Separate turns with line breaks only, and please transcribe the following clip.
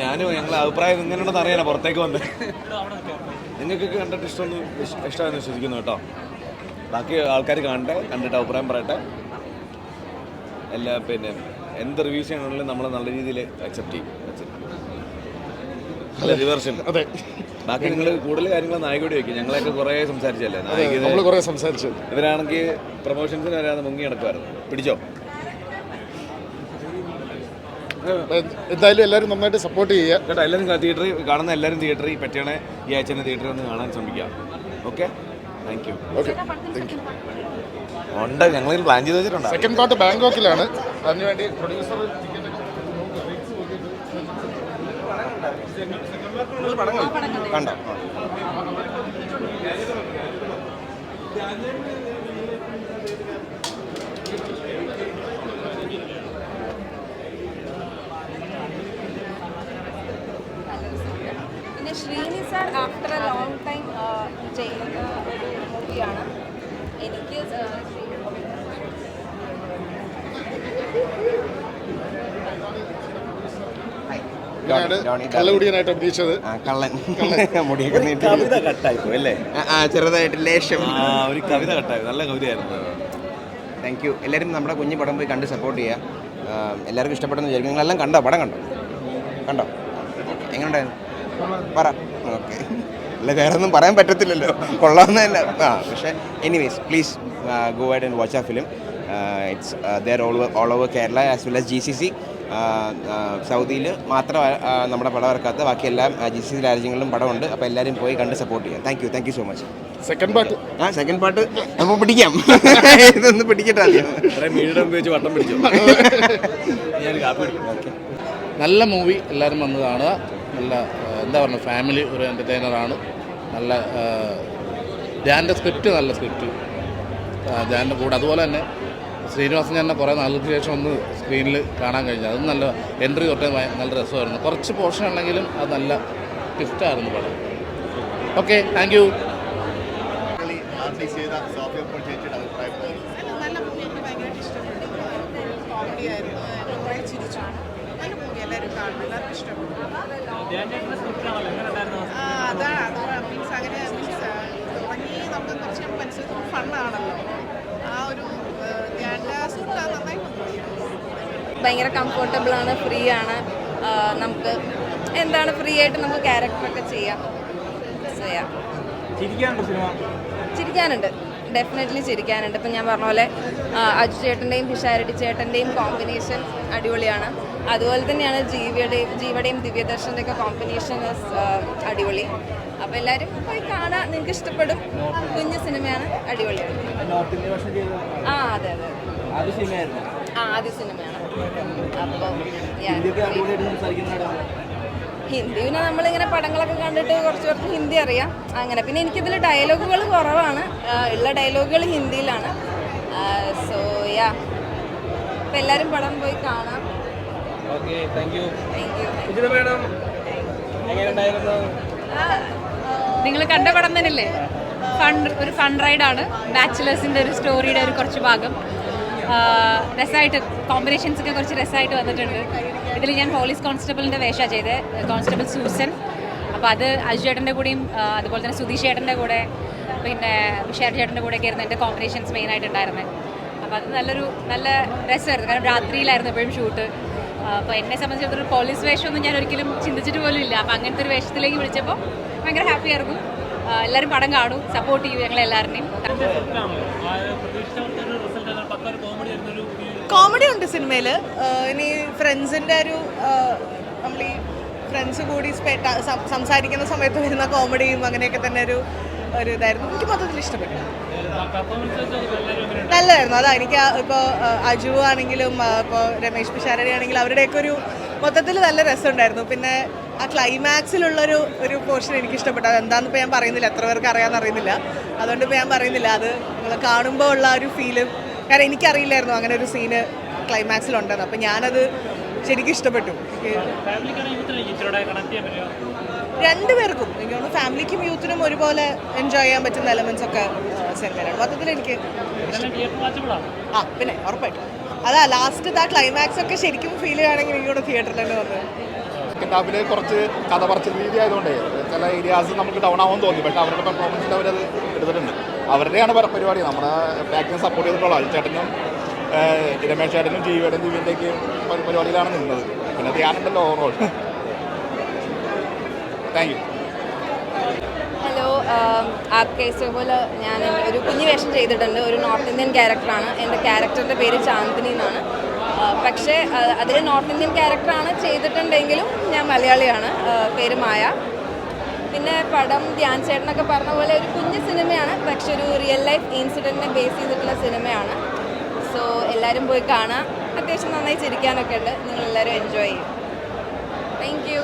ഞാനും ഞങ്ങളെ അഭിപ്രായം ഇങ്ങനെയുണ്ടെന്ന് അറിയാനാ പുറത്തേക്ക് വന്നത് നിങ്ങൾക്കൊക്കെ കണ്ടിട്ട് ഇഷ്ടമൊന്നും ഇഷ്ടമാണെന്ന് വിശ്വസിക്കുന്നു കേട്ടോ. ബാക്കി ആൾക്കാർ കാണട്ടെ കണ്ടിട്ട് അഭിപ്രായം പറയട്ടെ. എല്ലാ പിന്നെ എന്ത് റിവ്യൂസ് ചെയ്യണമെങ്കിലും നമ്മൾ നല്ല രീതിയിൽ അക്സെപ്റ്റ് ചെയ്യും. അല്ല റിവേർഷൻ
അതെ.
ബാക്കി നിങ്ങൾ കൂടുതൽ കാര്യങ്ങൾ നായികയോട് വയ്ക്കും ഞങ്ങളൊക്കെ കുറേ സംസാരിച്ചല്ലേ? നായിക
നമ്മൾ കുറേ സംസാരിച്ചു.
ഇവരാണെങ്കിൽ പ്രൊമോഷൻസിന് വരാതെ മുങ്ങി നടക്കുമായിരുന്നു പിടിച്ചോ?
എന്തായാലും എല്ലാവരും നന്നായിട്ട് സപ്പോർട്ട് ചെയ്യുക.
കേട്ടോ എല്ലാവരും തിയേറ്ററിൽ കാണുന്ന എല്ലാവരും തിയേറ്ററിൽ പറ്റിയാണ് ഈ ആഴ്ച തന്നെ തിയേറ്ററിൽ ഒന്ന് കാണാൻ ശ്രമിക്കുക okay thank you
okay thank you
ഉണ്ട് ഞങ്ങൾ പ്ലാൻ ചെയ്ത് വെച്ചിട്ടുണ്ട്.
സെക്കൻഡ് പാർട്ട് ബാങ്കോക്കിലാണ് അതിനുവേണ്ടി പ്രൊഡ്യൂസർ
കണ്ടോ?
പിന്നെ
ഇതിനാണ് കള്ളുകുടിയനായിട്ട് അഭിനയിച്ചത്.
ആ, കള്ളൻ. മുടിയൊക്കെ നീട്ടി.
കവിത കട്ടായി പോയി അല്ലേ?
ആ, ചെറുതായിട്ട് ലേശം.
ഒരു കവിത കട്ടായി. നല്ല കവിതയായിരുന്നു
താങ്ക് യു എല്ലാവരും നമ്മുടെ കുഞ്ഞു പടം പോയി കണ്ട് സപ്പോർട്ട് ചെയ്യുക എല്ലാവർക്കും ഇഷ്ടപ്പെടുന്ന വിചാരിക്കും. നിങ്ങളെല്ലാം കണ്ടോ? പടം കണ്ടോ? കണ്ടോ? എങ്ങനെയുണ്ടായിരുന്നു പറ. ഓക്കെ. അല്ല വേറെ ഒന്നും പറയാൻ പറ്റത്തില്ലല്ലോ. കൊള്ളാവുന്നതല്ല. ആ പക്ഷേ എനിവേസ് പ്ലീസ് ഗോ ആയിട്ട് ആൻഡ് വാച്ച് ആ film it's there all all over Kerala as well as G C C സൗദിയിൽ മാത്രം നമ്മുടെ പടം ഇറക്കാത്ത ബാക്കി എല്ലാം ജി സി സി രാജ്യങ്ങളിലും പടമുണ്ട്. അപ്പോൾ എല്ലാവരും പോയി കണ്ട് സപ്പോർട്ട് ചെയ്യാം. Thank you thank you so much
second part
ആ സെക്കൻഡ് പാർട്ട് നമുക്ക് പിടിക്കാം. ഇതൊന്ന് പിടിക്കട്ടെ
ഉപയോഗിച്ച് വട്ടം പിടിച്ചു? ഞാൻ കാപ്പി പിടിക്കും
നല്ല മൂവി എല്ലാവരും വന്ന് കാണുക നല്ല എന്താ പറയുക ഫാമിലി ഒരു എന്റർടൈനറാണ് നല്ല ജാന്റെ സ്ക്രിപ്റ്റ് നല്ല സ്ക്രിപ്റ്റ് ജാന്റെ കൂടെ. അതുപോലെ തന്നെ ശ്രീനിവാസൻ ഞാൻ കുറേ നാളുകൾക്ക് ശേഷം ഒന്ന് സ്ക്രീനിൽ കാണാൻ കഴിഞ്ഞു. അതും നല്ല എൻട്രി തൊട്ടേ നല്ല രസമായിരുന്നു. കുറച്ച് പോർഷൻ ഉണ്ടെങ്കിലും അത് നല്ല ടിഫ്റ്റായിരുന്നു പടം. ഓക്കെ താങ്ക് യു
അതാണ് അത് മീൻസ് അങ്ങനെ മീൻസ് തുടങ്ങി നമുക്ക് കുറച്ച് മനസ്സിലാക്കും ഫണ്ണാണല്ലോ ആ ഒരു ധ്യാന്റെ സ്ക്രിപ്റ്റ് നന്നായി കൊണ്ടുപോയി
ഭയങ്കര കംഫർട്ടബിൾ ആണ് ഫ്രീ ആണ്. നമുക്ക് എന്താണ് ഫ്രീ ആയിട്ട് നമുക്ക് ക്യാരക്ടറൊക്കെ ചെയ്യാം. ചിരിക്കാനുണ്ട് ഡെഫിനറ്റ്ലി ചിരിക്കാനുണ്ട്. ഇപ്പം ഞാൻ പറഞ്ഞ പോലെ അജു ചേട്ടന്റെയും പിഷാരടി ചേട്ടന്റെയും കോമ്പിനേഷൻ അടിപൊളിയാണ്. അതുപോലെ തന്നെയാണ് ജീവയുടെയും ജീവയുടെയും ദിവ്യദർശന്റെ ഒക്കെ കോമ്പിനേഷൻ അടിപൊളി. അപ്പോൾ എല്ലാവരും പോയി കാണാൻ നിങ്ങൾക്ക് ഇഷ്ടപ്പെടും. കുഞ്ഞു സിനിമയാണ് അടിപൊളിയാണ്. ആ അതെ അതെ. ആദ്യ സിനിമയാണ്. അപ്പോൾ ഹിന്ദി പിന്നെ നമ്മളിങ്ങനെ പടങ്ങളൊക്കെ കണ്ടിട്ട് കുറച്ച് കുറച്ച് ഹിന്ദി അറിയാം. അങ്ങനെ. പിന്നെ എനിക്കിതിൽ ഡയലോഗുകൾ കുറവാണ്. ഉള്ള ഡയലോഗുകൾ ഹിന്ദിയിലാണ്. സോ യാ അപ്പം എല്ലാവരും പടം പോയി കാണാം.
നിങ്ങൾ കണ്ട പടം തന്നെയല്ലേ? ഫൺ ഒരു ഫൺ റൈഡാണ്. ബാച്ചിലേഴ്സിന്റെ ഒരു സ്റ്റോറിയുടെ ഒരു കുറച്ച് ഭാഗം. രസമായിട്ട് കോമ്പിനേഷൻസൊക്കെ കുറച്ച് രസമായിട്ട് വന്നിട്ടുണ്ട്. ഇതിൽ ഞാൻ പോലീസ് കോൺസ്റ്റബിളിന്റെ വേഷമാണ് ചെയ്തത് കോൺസ്റ്റബിൾ സൂസൻ. അപ്പോൾ അത് അജു ചേട്ടന്റെ കൂടെയും അതുപോലെ തന്നെ സുധീഷ് ചേട്ടന്റെ കൂടെ പിന്നെ വിഷാർ ചേട്ടന്റെ കൂടെയൊക്കെ ആയിരുന്നു എന്റെ കോമ്പിനേഷൻസ് മെയിനായിട്ട് ഉണ്ടായിരുന്നത് അപ്പോൾ അത് നല്ലൊരു നല്ല രസമായിരുന്നു. കാരണം രാത്രിയിലായിരുന്നു എപ്പോഴും ഷൂട്ട്. അപ്പോൾ എന്നെ സംബന്ധിച്ചിടത്തോളം പോലീസ് വേഷമൊന്നും ഞാൻ ഒരിക്കലും ചിന്തിച്ചിട്ട് പോലും ഇല്ല. അപ്പോൾ അങ്ങനത്തെ ഒരു വേഷത്തിലേക്ക് വിളിച്ചപ്പോൾ ഭയങ്കര ഹാപ്പി ആയിരുന്നു. എല്ലാവരും പടം കാണും സപ്പോർട്ട് ചെയ്യൂ ഞങ്ങളെല്ലാവരുടെയും.
കോമഡി ഉണ്ട് സിനിമയിൽ ഇനി ഫ്രണ്ട്സിന്റെ ഒരു നമ്മൾ ഈ ഫ്രണ്ട്സ് കൂടി സംസാരിക്കുന്ന സമയത്ത് വരുന്ന കോമഡിയും അങ്ങനെയൊക്കെ തന്നെ ഒരു ഒരു ഇതായിരുന്നു. എനിക്ക് മൊത്തത്തിൽ ഇഷ്ടപ്പെട്ടു. നല്ലതായിരുന്നു. അതാ എനിക്ക് ഇപ്പോൾ അജു ആണെങ്കിലും ഇപ്പോൾ രമേശ് പിഷാരടി ആണെങ്കിലും അവരുടെയൊക്കെ ഒരു മൊത്തത്തിൽ നല്ല രസമുണ്ടായിരുന്നു. പിന്നെ ആ ക്ലൈമാക്സിലുള്ളൊരു ഒരു പോർഷൻ എനിക്ക് ഇഷ്ടപ്പെട്ടു അത് എന്താണെന്ന് ഇപ്പോൾ ഞാൻ പറയുന്നില്ല. എത്ര പേർക്ക് അറിയാമെന്ന് അറിയുന്നില്ല. അതുകൊണ്ട് ഇപ്പോൾ ഞാൻ പറയുന്നില്ല. അത് നിങ്ങൾ കാണുമ്പോൾ ഉള്ള ഒരു ഫീൽ കാരണം എനിക്കറിയില്ലായിരുന്നു അങ്ങനെ ഒരു സീന് ക്ലൈമാക്സിലുണ്ടെന്ന് അപ്പം ഞാനത് ശരിക്കും ഇഷ്ടപ്പെട്ടു. രണ്ടുപേർക്കും. എനിക്ക് തോന്നുന്നു ഫാമിലിക്കും യൂത്തിനും ഒരുപോലെ എൻജോയ് ചെയ്യാൻ പറ്റുന്ന എലമെന്റ്സ് ഒക്കെ സിനിമയിലാണ് മൊത്തത്തിൽ എനിക്ക്. ആ പിന്നെ ഉറപ്പായിട്ടും. അതാ ലാസ്റ്റ് ആ ക്ലൈമാക്സ് ഒക്കെ ശരിക്കും ഫീൽ ചെയ്യുകയാണെങ്കിൽ എനിക്ക് തിയേറ്ററിൽ തന്നെ വന്നത്
സെക്കൻഡ് ഹാഫിൽ കുറച്ച് കഥ പറച്ചിൽ രീതി ആയതുകൊണ്ടേ ചില ഏരിയാസ് നമുക്ക് ഡൗൺ ആവാൻ തോന്നി. പക്ഷെ അവരുടെ പെർഫോമൻസിൽ അവരത് എടുത്തിട്ടുണ്ട്. അവരുടെയാണ് പര- പരിപാടി നമ്മുടെ ബാക്കിനെ സപ്പോർട്ട് ചെയ്തിട്ടുള്ള അൽച്ചേട്ടനും രമേശ് ചേട്ടനും ജീവയുടെയും ദിവ്യന്റെയൊക്കെ പരിപാടിയിലാണ് നിന്നത്. പിന്നെ ധ്യാനുണ്ടല്ലോ ഓവറോൾ താങ്ക് യു
ഹലോ പോലെ ഞാൻ ഒരു കുഞ്ഞു വേഷം ചെയ്തിട്ടുണ്ട്. ഒരു നോർത്ത് ഇന്ത്യൻ ക്യാരക്ടറാണ് എന്റെ ക്യാരക്ടറിന്റെ പേര് ചാന്ദിനി എന്നാണ്. പക്ഷേ അതിൽ നോർത്ത് ഇന്ത്യൻ ക്യാരക്ടറാണ് ചെയ്തിട്ടുണ്ടെങ്കിലും ഞാൻ മലയാളിയാണ്. പേര് മായ. പിന്നെ പടം ധ്യാൻ ചേട്ടനൊക്കെ പറഞ്ഞ പോലെ ഒരു കുഞ്ഞു സിനിമയാണ് പക്ഷെ ഒരു റിയൽ ലൈഫ് ഇൻസിഡന്റിനെ ബേസ് ചെയ്തിട്ടുള്ള സിനിമയാണ്. സോ എല്ലാവരും പോയി കാണാം. അത്യാവശ്യം നന്നായി ചിരിക്കാനൊക്കെ ഉണ്ട്. നിങ്ങളെല്ലാവരും എൻജോയ് ചെയ്യും. Thank you